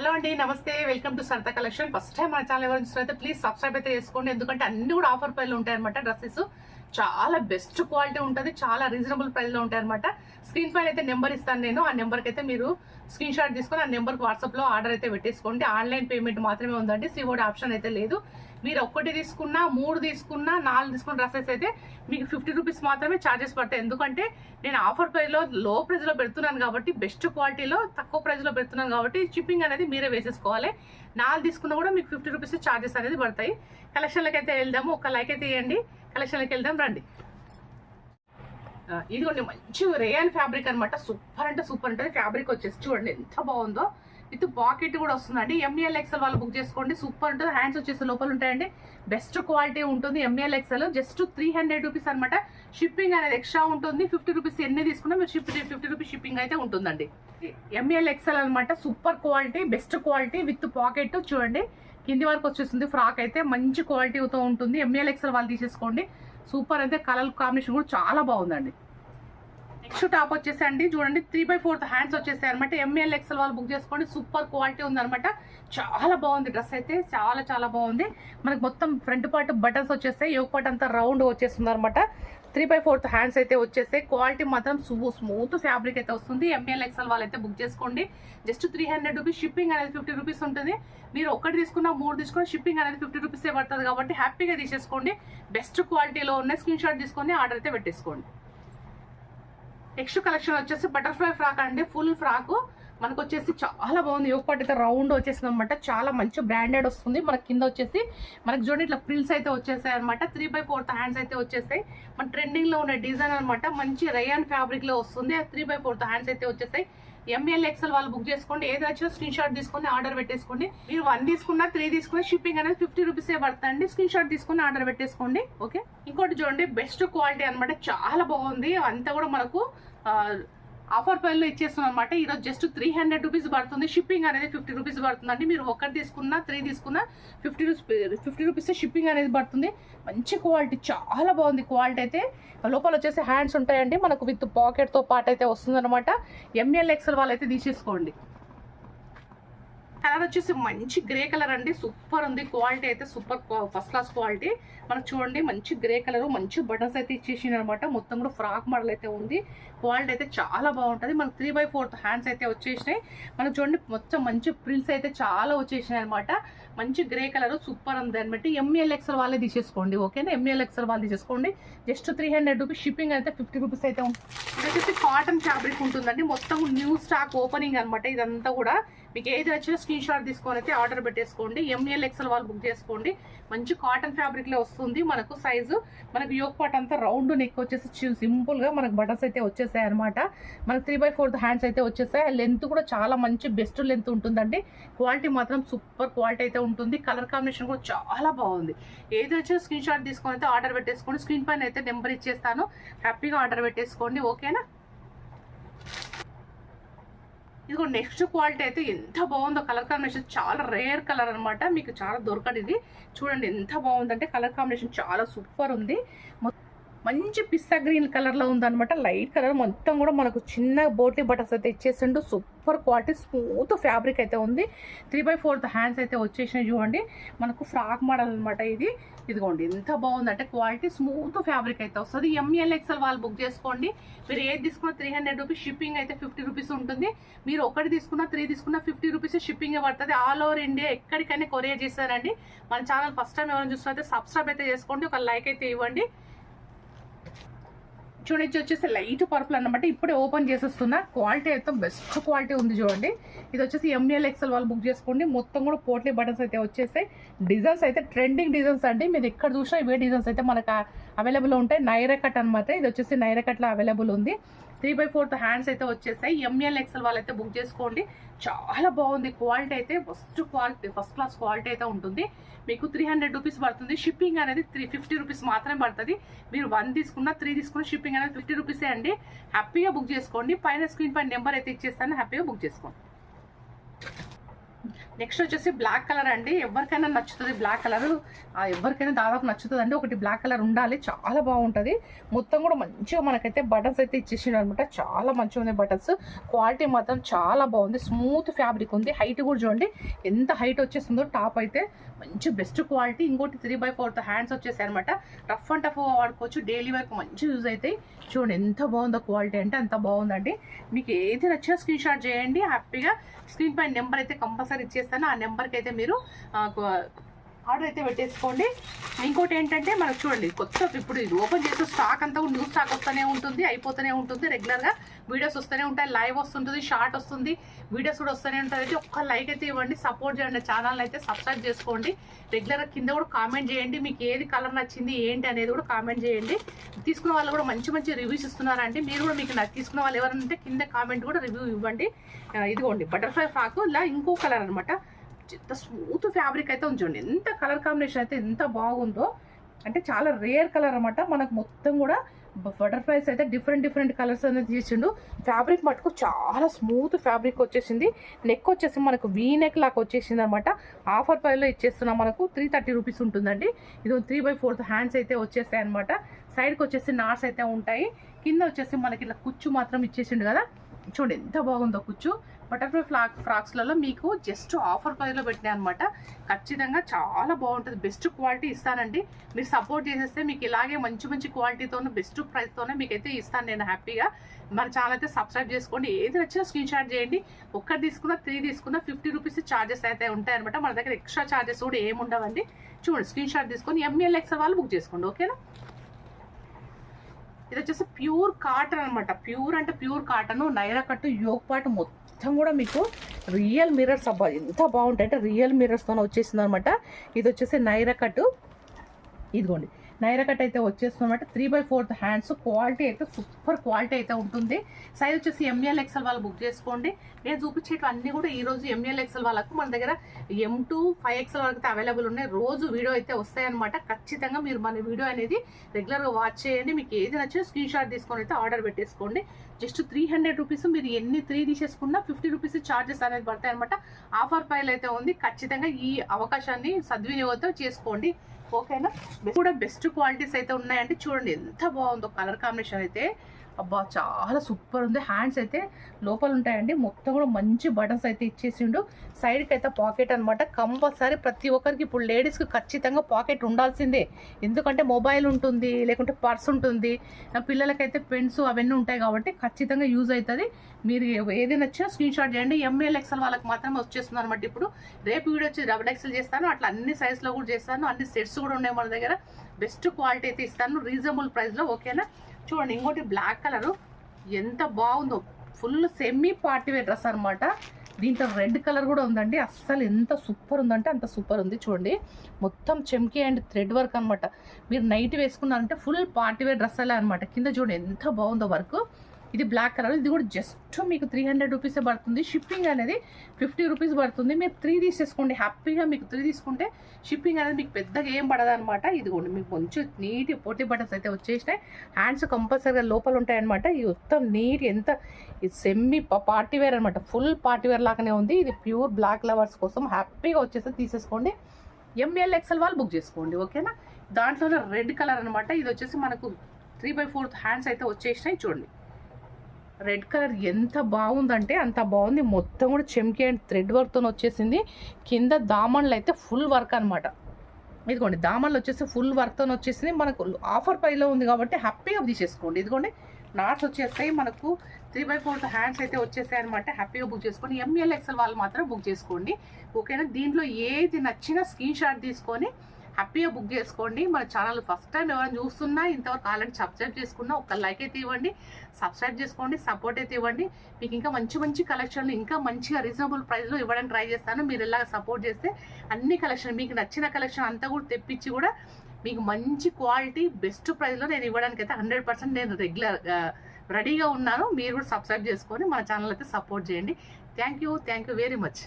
Hello అండి నమస్తే. Welcome to Saritha collection. First time మన ఛానల్ ఎవరు చూసినైతే ప్లీజ్ సబ్స్క్రైబ్ అయితే చేసుకోండి. ఎందుకంటే అన్ని కూడా ఆఫర్ పైలు ఉంటాయి అనమాట డ్రెస్సెస్. చాలా బెస్ట్ క్వాలిటీ ఉంటుంది చాలా రీజనబుల్ ప్రైస్లో ఉంటాయి అనమాట స్క్రీన్ పైన అయితే నెంబర్ ఇస్తాను నేను ఆ నెంబర్కి అయితే మీరు స్క్రీన్ షాట్ తీసుకొని ఆ నెంబర్కి వాట్సాప్లో ఆర్డర్ అయితే పెట్టేసుకోండి. ఆన్లైన్ పేమెంట్ మాత్రమే ఉందండి సివోడ్ ఆప్షన్ అయితే లేదు. మీరు ఒక్కటి తీసుకున్నా మూడు తీసుకున్నా నాలుగు తీసుకున్న డ్రెస్సెస్ అయితే మీకు ఫిఫ్టీ రూపీస్ మాత్రమే ఛార్జెస్ పడతాయి. ఎందుకంటే నేను ఆఫర్ ప్రైస్లో లో ప్రైస్లో పెడుతున్నాను కాబట్టి బెస్ట్ క్వాలిటీలో తక్కువ ప్రైస్లో పెడుతున్నాను కాబట్టి షిప్పింగ్ అనేది మీరే వేసేసుకోవాలి. నాలుగు తీసుకున్నా కూడా మీకు ఫిఫ్టీ రూపీస్ ఛార్జెస్ అనేది పడతాయి. కలెక్షన్లకి అయితే వెళ్దాము ఒక లైక్ అయితే ఇవ్వండి కలెక్షన్కి వెళ్దాం రండి. ఆ, ఇదిగోండి మంచి రేయన్ ఫ్యాబ్రిక్ అన్నమాట. సూపర్ అంటే సూపర్ ఉంటుంది. ఫ్యాబ్రిక్ వచ్చేసి చూడండి ఎంత బాగుందో. విత్ పాకెట్ కూడా వస్తుందండి. ఎంఈఎల్ ఎక్సెల్ వాళ్ళు బుక్ చేసుకోండి. సూపర్ ఉంటుంది. హ్యాండ్స్ వచ్చేసి లోపల ఉంటాయండి. బెస్ట్ క్వాలిటీ ఉంటుంది M L XL just three hundred rupees అనమాట షిప్పింగ్ అనేది ఎక్స్ట్రా ఉంటుంది. ఫిఫ్టీ రూపీస్ ఎన్ని తీసుకున్నా మీరు షిప్ ఫిఫ్టీ రూపీస్ షిప్పింగ్ అయితే ఉంటుందండి. ఎంఈఎల్ ఎక్సెల్ అనమాట super quality best quality with pocket చూడండి. కింది వరకు వచ్చేస్తుంది ఫ్రాక్ అయితే మంచి క్వాలిటీతో ఉంటుంది. ఎంఈఎల్ ఎక్సెల్ వాళ్ళు తీసేసుకోండి. సూపర్ అయితే కలర్ కాంబినేషన్ కూడా చాలా బాగుందండి. నెక్స్ట్ టాప్ వచ్చేసి అండి చూడండి త్రీ బై ఫోర్త్ హ్యాండ్స్ వచ్చేసాయి అనమాట ఎంఎల్ ఎక్సెల్ వాళ్ళు బుక్ చేసుకోండి. సూపర్ క్వాలిటీ ఉందనమాట చాలా బాగుంది డ్రెస్ అయితే. చాలా చాలా బాగుంది. మనకి మొత్తం ఫ్రంట్ పార్ట్ బటన్స్ వచ్చేస్తాయి. యోగ పార్ట్ అంతా రౌండ్ వచ్చేస్తుంది అనమాట త్రీ బై ఫోర్త్ హ్యాండ్స్ అయితే వచ్చేస్తాయి క్వాలిటీ మాత్రం స్మూత్ ఫ్యాబ్రిక్ అయితే వస్తుంది. ఎంఎల్ ఎక్స్ఎల్ వాళ్ళైతే బుక్ చేసుకోండి. Just three hundred rupees shipping అనేది ఫిఫ్టీ రూపీస్ ఉంటుంది. మీరు ఒకటి తీసుకున్నా మూడు తీసుకున్నా షిప్పింగ్ అనేది ఫిఫ్టీ రూపీసే పడుతుంది కాబట్టి హ్యాపీగా తీసేసుకోండి. బెస్ట్ క్వాలిటీలో ఉన్న స్క్రీన్ షాట్ తీసుకొని ఆర్డర్ అయితే పెట్టేసుకోండి. నెక్స్ట్ కలెక్షన్ వచ్చేసి బటర్ఫ్లై ఫ్రాక్ అండి. ఫుల్ ఫ్రాక్ మనకు వచ్చేసి చాలా బాగుంది. యోగ అయితే రౌండ్ వచ్చేసింది అనమాట చాలా మంచి బ్రాండెడ్ వస్తుంది. మనకి కింద వచ్చేసి మనకి చూడండి ఇట్లా ప్రిల్స్ అయితే వచ్చేసాయి అనమాట త్రీ బై ఫోర్త్ హ్యాండ్స్ అయితే వచ్చేసాయి. మన ట్రెండింగ్లో ఉన్న డిజైన్ అనమాట మంచి రయాన్ ఫ్యాబ్రిక్లో వస్తుంది. త్రీ బై ఫోర్త్ హ్యాండ్స్ అయితే వచ్చేసాయి. ఎంఎల్ ఎక్సెల్ వాళ్ళు బుక్ చేసుకోండి. ఏది వచ్చినా స్క్రీన్ షాట్ తీసుకొని ఆర్డర్ పెట్టేసుకోండి. మీరు వన్ తీసుకున్నా త్రీ తీసుకున్నా షిప్పింగ్ అనేది ఫిఫ్టీ రూపీసే పడుతుంది స్క్రీన్ షాట్ తీసుకొని ఆర్డర్ పెట్టేసుకోండి. ఓకే? ఇంకోటి చూడండి. బెస్ట్ క్వాలిటీ అనమాట చాలా బాగుంది. అంతా కూడా మనకు ఆఫర్ ప్రైస్లో ఇచ్చేస్తున్నాం అనమాట ఈరోజు జస్ట్ త్రీ హండ్రెడ్ రూపీస్ పడుతుంది. షిప్పింగ్ అనేది ఫిఫ్టీ రూపీస్ పడుతుందండి. మీరు ఒకటి తీసుకున్నా త్రీ తీసుకున్నా fifty rupees fifty rupees shipping అనేది పడుతుంది. మంచి క్వాలిటీ చాలా బాగుంది క్వాలిటీ అయితే. లోపల వచ్చేసి హ్యాండ్స్ ఉంటాయండి. మనకు విత్ పాకెట్తో పాటు అయితే వస్తుంది అనమాట ఎంఎల్ ఎక్సెల్ వాళ్ళు అయితే తీసేసుకోండి. కలర్ వచ్చేసి మంచి గ్రే కలర్ అండి. సూపర్ ఉంది. క్వాలిటీ అయితే సూపర్ ఫస్ట్ క్లాస్ క్వాలిటీ. మనకు చూడండి మంచి గ్రే కలర్ మంచి బటన్స్ అయితే ఇచ్చేసింది అనమాట మొత్తం కూడా ఫ్రాక్ మోడల్ అయితే ఉంది. క్వాలిటీ అయితే చాలా బాగుంటుంది. మనకు త్రీ బై ఫోర్త్ హ్యాండ్స్ అయితే వచ్చేసినాయి. మనకు చూడండి మొత్తం మంచి ప్రిల్స్ అయితే చాలా వచ్చేసినాయి అనమాట మంచి గ్రే కలర్ సూపర్ ఉంది అనమాట ఎంఎల్ఎక్స్ఎల్ వాళ్ళే తీసేసుకోండి ఓకేనా? ఎంఎల్ఎక్స్ఎల్ వాళ్ళు తీసేసుకోండి. Just three hundred rupees shipping అయితే ఫిఫ్టీ రూపీస్ అయితే ఉంటుంది ఇది వచ్చేసి కాటన్ ఫ్యాబ్రిక్ ఉంటుందండి. మొత్తం న్యూ స్టాక్ ఓపెనింగ్ అనమాట ఇదంతా కూడా. మీకు ఏది వచ్చినా స్క్రీన్ షాట్ తీసుకొని అయితే ఆర్డర్ పెట్టేసుకోండి ఎంఎల్ ఎక్సెల్ వాళ్ళు బుక్ చేసుకోండి. మంచి కాటన్ ఫ్యాబ్రిక్లో వస్తుంది. మనకు సైజు మనకు యోగ పాట్ అంతా రౌండ్ నెక్ వచ్చేసి సింపుల్గా మనకు బటన్స్ అయితే వచ్చేసాయి అనమాట మనకు త్రీ బై ఫోర్త్ హ్యాండ్స్ అయితే వచ్చేసాయి. లెంత్ కూడా చాలా మంచి బెస్ట్ లెంత్ ఉంటుందండి. క్వాలిటీ మాత్రం సూపర్ క్వాలిటీ అయితే ఉంటుంది. కలర్ కాంబినేషన్ కూడా చాలా బాగుంది. ఏదైతే స్క్రీన్ షాట్ తీసుకొని అయితే ఆర్డర్ పెట్టేసుకోండి. స్క్రీన్ పైన అయితే నెంబర్ ఇచ్చేస్తాను. హ్యాపీగా ఆర్డర్ పెట్టేసుకోండి. ఓకేనా ఇదిగో నెక్స్ట్ క్వాలిటీ అయితే ఎంత బాగుందో కలర్ కాంబినేషన్ చాలా రేర్ కలర్ అనమాట మీకు చాలా దొరకదు ఇది. చూడండి ఎంత బాగుందంటే కలర్ కాంబినేషన్ చాలా సూపర్ ఉంది. మంచి పిస్తా గ్రీన్ కలర్లో ఉందన్నమాట. లైట్ కలర్ మొత్తం కూడా మనకు చిన్న బోటీ బటర్స్ అయితే ఇచ్చేసిండు. సూపర్ క్వాలిటీ స్మూత్ ఫ్యాబ్రిక్ అయితే ఉంది. త్రీ బై ఫోర్త్ హ్యాండ్స్ అయితే వచ్చేసినాయి చూడండి. మనకు ఫ్రాక్ మోడల్ అనమాట ఇది. ఇదిగోండి ఎంత బాగుందంటే క్వాలిటీ స్మూత్ ఫ్యాబ్రిక్ అయితే వస్తుంది. ఎంఎల్ ఎక్సెల్ వాళ్ళు బుక్ చేసుకోండి. మీరు ఏది తీసుకున్నా త్రీ హండ్రెడ్ రూపీస్ షిప్పింగ్ అయితే ఫిఫ్టీ రూపీస్ ఉంటుంది. మీరు ఒకటి తీసుకున్నా త్రీ తీసుకున్నా ఫిఫ్టీ రూపీస్ షిప్పింగ్ పడుతుంది. ఆల్ ఓవర్ ఇండియా ఎక్కడికైనా కొరియర్ చేస్తారండి. మన ఛానల్ ఫస్ట్ టైం ఎవరైనా చూస్తే సబ్స్క్రైబ్ అయితే చేసుకోండి. ఒక లైక్ అయితే ఇవ్వండి. చూడండి వచ్చేసి లైట్ పర్పుల్ అన్నమాట. ఇప్పుడే ఓపెన్ చేసేస్తున్నా క్వాలిటీ అయితే బెస్ట్ క్వాలిటీ ఉంది చూడండి. ఇది వచ్చేసి ఎంఎల్ ఎక్సెల్ వాళ్ళు బుక్ చేసుకోండి. మొత్తం కూడా పోట్లీ బటన్స్ అయితే వచ్చేసాయి. డిజైన్స్ అయితే ట్రెండింగ్ డిజైన్స్ అండి. మీరు ఎక్కడ చూసినా ఇవే డిజైన్స్ అయితే మనకు అవైలబుల్ ఉంటాయి. నైరా కట్ అనమాట ఇది వచ్చేసి నైరా కట్లో అవైలబుల్ ఉంది. త్రీ బై ఫోర్త్ హ్యాండ్స్ అయితే వచ్చేసాయి. ఎంఎల్ ఎక్సెల్ వాళ్ళు అయితే బుక్ చేసుకోండి. చాలా బాగుంది. క్వాలిటీ అయితే first quality first class quality అయితే ఉంటుంది. మీకు త్రీ హండ్రెడ్ రూపీస్ పడుతుంది. షిప్పింగ్ అనేది త్రీ ఫిఫ్టీ రూపీస్ మాత్రమే పడుతుంది. మీరు వన్ తీసుకున్న త్రీ తీసుకున్న షిప్పింగ్ అనేది ఫిఫ్టీ రూపీసే అండి. హ్యాపీగా బుక్ చేసుకోండి. పైన స్క్రీన్ పైన నెంబర్ అయితే ఇచ్చేస్తాను. హ్యాపీగా బుక్ చేసుకోండి. నెక్స్ట్ వచ్చేసి బ్లాక్ కలర్ అండి. ఎవరికైనా నచ్చుతుంది బ్లాక్ కలర్. ఎవరికైనా దాదాపు నచ్చుతుంది అండి ఒకటి బ్లాక్ కలర్ ఉండాలి. చాలా బాగుంటుంది. మొత్తం కూడా మంచిగా మనకైతే బటన్స్ అయితే ఇచ్చేసిండు అనమాట. చాలా మంచిగా ఉంది బటన్స్. క్వాలిటీ మాత్రం చాలా బాగుంది. స్మూత్ ఫ్యాబ్రిక్ ఉంది. హైట్ కూడా చూడండి. ఎంత హైట్ వచ్చేస్తుందో టాప్ అయితే మంచి బెస్ట్ క్వాలిటీ. ఇంకోటి త్రీ బై ఫోర్త్ హ్యాండ్స్ వచ్చేసాయి అనమాట. రఫ్ అండ్ టఫ్ వాడుకోవచ్చు. డైలీ వరకు మంచి యూజ్ అవుతాయి. చూడండి ఎంత బాగుందో క్వాలిటీ అంటే అంత బాగుందండి. మీకు ఏది నచ్చినా స్క్రీన్ షాట్ చేయండి. హ్యాపీగా. స్క్రీన్ పైన నెంబర్ అయితే కంపల్సరీ ఇచ్చేసి చేస్తాను. ఆ నెంబర్కి అయితే మీరు ఆర్డర్ అయితే పెట్టేసుకోండి. ఇంకోటి ఏంటంటే మనకు చూడండి కొత్త ఇప్పుడు ఇది ఓపెన్ చేస్తే స్టాక్ అంతా న్యూ స్టాక్ వస్తూనే ఉంటుంది అయిపోతూనే ఉంటుంది. రెగ్యులర్గా వీడియోస్ వస్తూనే ఉంటాయి లైవ్ వస్తుంటుంది షార్ట్ వస్తుంది వీడియోస్ కూడా వస్తూనే ఉంటుంది అయితే ఒక్క లైక్ అయితే ఇవ్వండి సపోర్ట్ చేయండి ఛానల్ అయితే సబ్స్క్రైబ్ చేసుకోండి. రెగ్యులర్గా కింద కూడా కామెంట్ చేయండి మీకు ఏది కలర్ నచ్చింది ఏంటి అనేది కూడా కామెంట్ చేయండి. తీసుకున్న వాళ్ళు కూడా మంచి మంచి రివ్యూస్ ఇస్తున్నారంటే మీరు కూడా మీకు నాకు తీసుకున్న వాళ్ళు ఎవరైనా ఉంటే కింద కామెంట్ కూడా రివ్యూ ఇవ్వండి. ఇదిగోండి బటర్ఫ్లై ఫ్రాక్ ఇలా ఇంకో కలర్ అనమాట ఎంత స్మూత్ ఫ్యాబ్రిక్ అయితే ఉంచండి ఎంత కలర్ కాంబినేషన్ అయితే ఎంత బాగుందో. అంటే చాలా రేర్ కలర్ అనమాట మనకు మొత్తం కూడా బటర్ఫ్లైస్ అయితే డిఫరెంట్ డిఫరెంట్ కలర్స్ అనేది చేసిండు ఫ్యాబ్రిక్ మటుకు చాలా స్మూత్ ఫ్యాబ్రిక్ వచ్చేసింది. నెక్ వచ్చేసి మనకు వీ నెక్ లాగా వచ్చేసింది అనమాట ఆఫర్ ప్రైస్లో ఇచ్చేస్తున్నాం మనకు త్రీ థర్టీ రూపీస్ ఉంటుందండి. ఇది త్రీ బై ఫోర్త్ హ్యాండ్స్ అయితే వచ్చేస్తాయి అనమాట సైడ్కి వచ్చేసి నాట్స్ అయితే ఉంటాయి. కింద వచ్చేసి మనకి ఇట్లా కుచ్చు మాత్రం ఇచ్చేసిండు కదా. చూడండి ఎంత బాగుందో కుచ్చు. బటర్ఫ్లై ఫ్లాక్ ఫ్రాక్స్లలో మీకు జస్ట్ ఆఫర్ ప్రైస్లో పెట్టినాయి అనమాట ఖచ్చితంగా చాలా బాగుంటుంది. బెస్ట్ క్వాలిటీ ఇస్తానండి. మీరు సపోర్ట్ చేసేస్తే మీకు ఇలాగే మంచి మంచి క్వాలిటీతోనే బెస్ట్ ప్రైస్తోనే మీకైతే ఇస్తాను నేను హ్యాపీగా. మన ఛానల్ అయితే సబ్స్క్రైబ్ చేసుకోండి. ఏది నచ్చినా స్క్రీన్ షాట్ చేయండి. ఒక్కటి తీసుకున్నా త్రీ తీసుకున్నా ఫిఫ్టీ రూపీస్ ఛార్జెస్ అయితే ఉంటాయన్నమాట. మన దగ్గర ఎక్స్ట్రా ఛార్జెస్ కూడా ఏమి ఉండవండి చూడండి స్క్రీన్ షాట్ తీసుకొని ఎంఎల్ఎక్స్ వాళ్ళు బుక్ చేసుకోండి. ఓకేనా? ఇది వచ్చేసి ప్యూర్ కాటన్ అన్నమాట. ప్యూర్ అంటే ప్యూర్ కాటన్ నైరా కట్టు యోగ్ పాటు మొత్తం కూడా మీకు రియల్ మిర్రర్స్ అబ్బా ఎంత బాగుంటాయి. అంటే రియల్ మిర్రర్స్తో వచ్చేసింది అనమాట ఇది వచ్చేసి నైరా కట్టు. ఇదిగోండి. నైరా కట్ అయితే వచ్చేస్తుంది three by fourth hands quality అయితే సూపర్ క్వాలిటీ అయితే ఉంటుంది. సైజ్ వచ్చేసి ఎంఎల్ ఎక్సెల్ వాళ్ళు బుక్ చేసుకోండి. నేను చూపించేటివన్నీ కూడా ఈ రోజు ఎంఎల్ ఎక్సెల్ వాళ్ళకు మన దగ్గర ఎం టూ ఫైవ్ ఎక్సెల్ వరకు అయితే అవైలబుల్ ఉన్నాయి. రోజు వీడియో అయితే వస్తాయన్నమాట. ఖచ్చితంగా మీరు మన వీడియో అనేది రెగ్యులర్గా వాచ్ చేయండి. మీకు ఏది నచ్చినా స్క్రీన్ షాట్ తీసుకొని అయితే ఆర్డర్ పెట్టేసుకోండి. జస్ట్ త్రీ హండ్రెడ్ రూపీస్ మీరు ఎన్ని త్రీ తీసేసుకున్నా ఫిఫ్టీ రూపీస్ ఛార్జెస్ అనేది పడతాయి అనమాట ఆఫర్ ప్రైల్ అయితే ఉంది. ఖచ్చితంగా ఈ అవకాశాన్ని సద్వినియోగంతో చేసుకోండి. ఓకేనా కూడా బెస్ట్ క్వాలిటీస్ అయితే ఉన్నాయండి చూడండి ఎంత బాగుందో. కలర్ కాంబినేషన్ అయితే అబ్బా చాలా సూపర్ ఉంది. హ్యాండ్స్ అయితే లోపల ఉంటాయండి. మొత్తం కూడా మంచి బటన్స్ అయితే ఇచ్చేసిండు. సైడ్కి అయితే పాకెట్ అనమాట కంపల్సరీ ప్రతి ఒక్కరికి ఇప్పుడు లేడీస్కి ఖచ్చితంగా పాకెట్ ఉండాల్సిందే. ఎందుకంటే మొబైల్ ఉంటుంది లేకుంటే పర్స్ ఉంటుంది. పిల్లలకైతే పెన్స్ అవన్నీ ఉంటాయి కాబట్టి ఖచ్చితంగా యూజ్ అవుతుంది. మీరు ఏది నచ్చినా స్క్రీన్ షాట్ చేయండి. ఎంఎల్ ఎక్సెల్ వాళ్ళకి మాత్రమే వచ్చేస్తుంది అనమాట ఇప్పుడు. రేపు వీడియో వచ్చి డబుల్ ఎక్సెల్ చేస్తాను. అట్లా అన్ని సైజ్లో కూడా చేస్తాను. అన్ని సెట్స్ కూడా ఉన్నాయి మన దగ్గర. బెస్ట్ క్వాలిటీ అయితే ఇస్తాను. రీజనబుల్ ప్రైస్లో ఓకేనా? చూడండి ఇంకోటి బ్లాక్ కలర్ ఎంత బాగుందో. Full semi party wear dress అనమాట దీంట్లో రెడ్ కలర్ కూడా ఉందండి. అస్సలు ఎంత సూపర్ ఉందంటే అంత సూపర్ ఉంది చూడండి. మొత్తం చెమ్కి అండ్ థ్రెడ్ వర్క్ అనమాట మీరు నైట్ వేసుకున్నారంటే ఫుల్ పార్టీ వేర్ డ్రెస్ అలా అనమాట కింద చూడండి ఎంత బాగుందో వర్క్ ఇది బ్లాక్ కలర్ ఇది కూడా జస్ట్ మీకు త్రీ హండ్రెడ్ రూపీసే పడుతుంది. షిప్పింగ్ అనేది ఫిఫ్టీ రూపీస్ పడుతుంది. మీరు త్రీ తీసేసుకోండి. హ్యాపీగా మీకు త్రీ తీసుకుంటే షిప్పింగ్ అనేది మీకు పెద్దగా ఏం పడదు అనమాట ఇదిగోండి మీకు కొంచెం నీట్ పోటీ బటన్స్ అయితే వచ్చేసినాయి. హ్యాండ్స్ కంపల్సరీగా లోపల ఉంటాయన్నమాట. ఇది మొత్తం నీట్ ఎంత ఇది సెమ్మి పార్టీ వేర్ అనమాట ఫుల్ పార్టీ వేర్ లాగానే ఉంది. ఇది ప్యూర్ బ్లాక్ లవర్స్ కోసం హ్యాపీగా వచ్చేసి తీసేసుకోండి. ఎంఎల్ ఎక్సెల్ వాళ్ళు బుక్ చేసుకోండి. ఓకేనా దాంట్లోనే రెడ్ కలర్ అనమాట ఇది వచ్చేసి మనకు త్రీ బై ఫోర్త్ హ్యాండ్స్ అయితే వచ్చేసినాయి. చూడండి. రెడ్ కలర్ ఎంత బాగుందంటే అంత బాగుంది. మొత్తం కూడా చెమ్కి అండ్ థ్రెడ్ వర్క్తో వచ్చేసింది. కింద దామన్లు అయితే ఫుల్ వర్క్ అనమాట ఇదిగోండి దామన్లు వచ్చేసి ఫుల్ వర్క్తో వచ్చేసింది. మనకు ఆఫర్ ప్రైలో ఉంది కాబట్టి హ్యాపీగా తీసేసుకోండి ఇదిగోండి నాట్స్ వచ్చేస్తాయి. మనకు త్రీ బై ఫోర్త్ హ్యాండ్స్ అయితే వచ్చేసాయి అనమాట హ్యాపీగా బుక్ చేసుకోండి. ఎంఎల్ ఎక్సెల్ వాళ్ళు మాత్రం బుక్ చేసుకోండి. ఓకేనా? దీంట్లో ఏది నచ్చినా స్క్రీన్ షాట్ తీసుకొని హ్యాపీగా బుక్ చేసుకోండి. మన ఛానల్ ఫస్ట్ టైం ఎవరైనా చూస్తున్నా ఇంతవరకు ఆల్రెడీ సబ్స్క్రైబ్ చేసుకున్నా ఒక లైక్ అయితే ఇవ్వండి. సబ్స్క్రైబ్ చేసుకోండి సపోర్ట్ అయితే ఇవ్వండి. మీకు ఇంకా మంచి మంచి కలెక్షన్లు ఇంకా మంచిగా రీజనబుల్ ప్రైస్లో ఇవ్వడానికి ట్రై చేస్తాను. మీరు ఇలా సపోర్ట్ చేస్తే అన్ని కలెక్షన్ మీకు నచ్చిన కలెక్షన్ అంతా కూడా తెప్పించి కూడా మీకు మంచి క్వాలిటీ బెస్ట్ ప్రైస్లో నేను ఇవ్వడానికి అయితే హండ్రెడ్ పర్సెంట్ నేను రెగ్యులర్ రెడీగా ఉన్నాను. మీరు కూడా సబ్స్క్రైబ్ చేసుకొని మన ఛానల్ అయితే సపోర్ట్ చేయండి. Thank you thank you very much